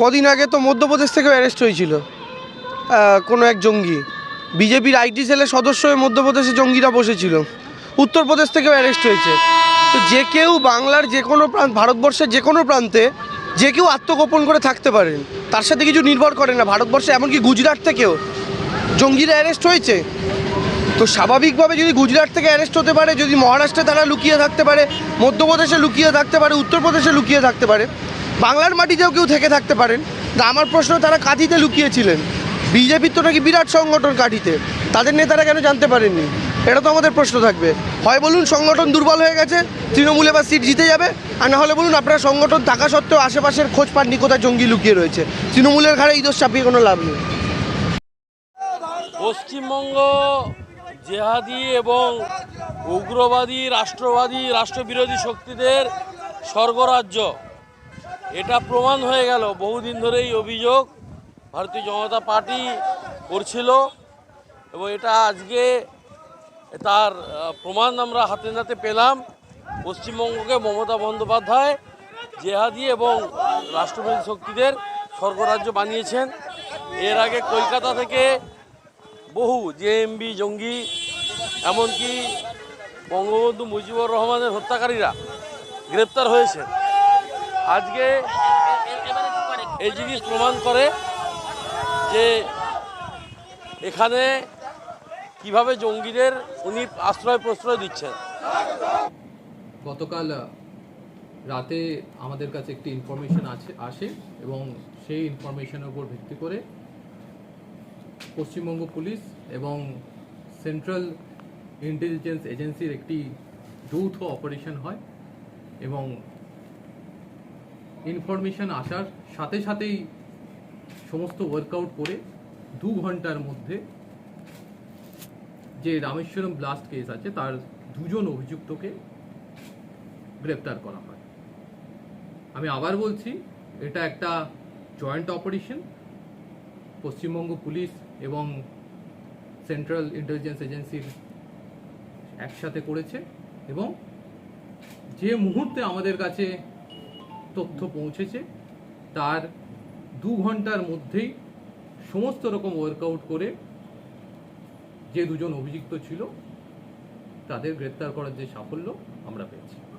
কদিন আগে তো মধ্যপ্রদেশ থেকে অ্যারেস্ট হয়েছিল। কোনো এক জঙ্গি। বিজেপির আইটি সেলের সদস্য হয়ে মধ্যপ্রদেশে জঙ্গিরা বসেছিল। উত্তরপ্রদেশ থেকেও অ্যারেস্ট হয়েছে। তো যে কেউ বাংলার যে কোনো প্রান্ত, ভারতবর্ষের যে কোনো প্রান্তে যে কেউ আত্মগোপন করে থাকতে পারেন, তার সাথে কিছু নির্ভর করে না ভারতবর্ষে, এমনকি গুজরাট থেকেও। জঙ্গিরা অ্যারেস্ট হয়েছে। তো স্বাভাবিকভাবে যদি গুজরাট থেকে অ্যারেস্ট হতে পারে, যদি মহারাষ্ট্রে তারা লুকিয়ে থাকতে পারে, মধ্যপ্রদেশে লুকিয়ে থাকতে পারে, উত্তরপ্রদেশে লুকিয়ে থাকতে পারে বাংলার মাটিতেও কেউ থেকে থাকতে পারেন। তা আমার প্রশ্ন, তারা কাঁথিতে লুকিয়েছিলেন। বিজেপির তো নাকি বিরাট সংগঠন কাঠিতে তাদের নেতারা কেন জানতে পারেননি? এটা তো আমাদের প্রশ্ন থাকবে। হয় বলুন সংগঠন দুর্বল হয়ে গেছে, তৃণমূল এবার সিট জিতে যাবে, আর না হলে বলুন আপনারা সংগঠন থাকা সত্ত্বেও আশেপাশের খোঁজ পাননি, কোথায় জঙ্গি লুকিয়ে রয়েছে। তৃণমূলের ঘাড়ে এই দোষ চাপিয়ে কোনো লাভ নেই। পশ্চিমবঙ্গ জেহাদি এবং উগ্রবাদী, রাষ্ট্রবাদী, রাষ্ট্রবিরোধী শক্তিদের স্বর্গরাজ্য। এটা প্রমাণ হয়ে গেল। বহুদিন ধরেই অভিযোগ ভারতীয় জনতা পার্টি করছিল এবং এটা আজকে তার প্রমাণ আমরা হাতে নাতে পেলাম। পশ্চিমবঙ্গকে মমতা বন্দ্যোপাধ্যায়, জেহাদি এবং রাষ্ট্রপতি শক্তিদের স্বর্গরাজ্য বানিয়েছেন। এর আগে কলকাতা থেকে বহু জেএমবি, জঙ্গি, এমনকি বঙ্গবন্ধু মুজিবুর রহমানের হত্যাকারীরা গ্রেপ্তার হয়েছে। আজকে এই জিনিস প্রমাণ করে যে এখানে কীভাবে জঙ্গিদের উনি আশ্রয় প্রশ্রয় দিচ্ছেন। গতকাল রাতে আমাদের কাছে একটি ইনফরমেশন আছে, আসে এবং সেই ইনফরমেশনের উপর ভিত্তি করে পশ্চিমবঙ্গ পুলিশ এবং সেন্ট্রাল ইন্টেলিজেন্স এজেন্সির একটি যৌথ অপারেশন হয় এবং ইনফরমেশন আসার সাথে সাথেই সমস্ত ওয়ার্কআউট করে দু ঘণ্টার মধ্যে যে রামেশ্বরম ব্লাস্ট কেস আছে, তার দুজন অভিযুক্তকে গ্রেপ্তার করা হয়। আমি আবার বলছি, এটা একটা জয়েন্ট অপারেশন পশ্চিমবঙ্গ পুলিশ এবং সেন্ট্রাল ইন্টেলিজেন্স এজেন্সির একসাথে করেছে এবং যে মুহূর্তে আমাদের কাছে তথ্য পৌঁছেছে, তার দু ঘণ্টার মধ্যেই সমস্ত রকম ওয়ার্কআউট করে যে দুজন অভিযুক্ত ছিল, তাদের গ্রেপ্তার করার যে সাফল্য আমরা পেয়েছি।